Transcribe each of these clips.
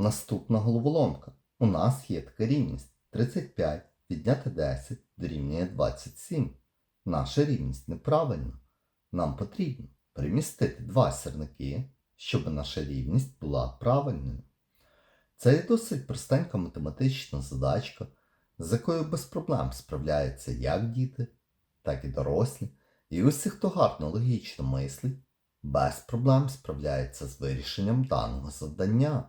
Наступна головоломка. У нас є така рівність 35 відняти 10 дорівнює 27. Наша рівність неправильна. Нам потрібно перемістити два сірники, щоб наша рівність була правильною. Це є досить простенька математична задачка, з якою без проблем справляються як діти, так і дорослі. І усі, хто гарно логічно мислить, без проблем справляється з вирішенням даного завдання.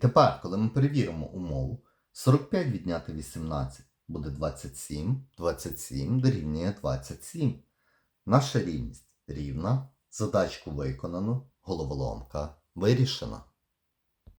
Тепер, коли ми перевіримо умову, 45 відняти 18 буде 27, 27 дорівнює 27. Наша рівність рівна, задачку виконано, головоломка вирішена.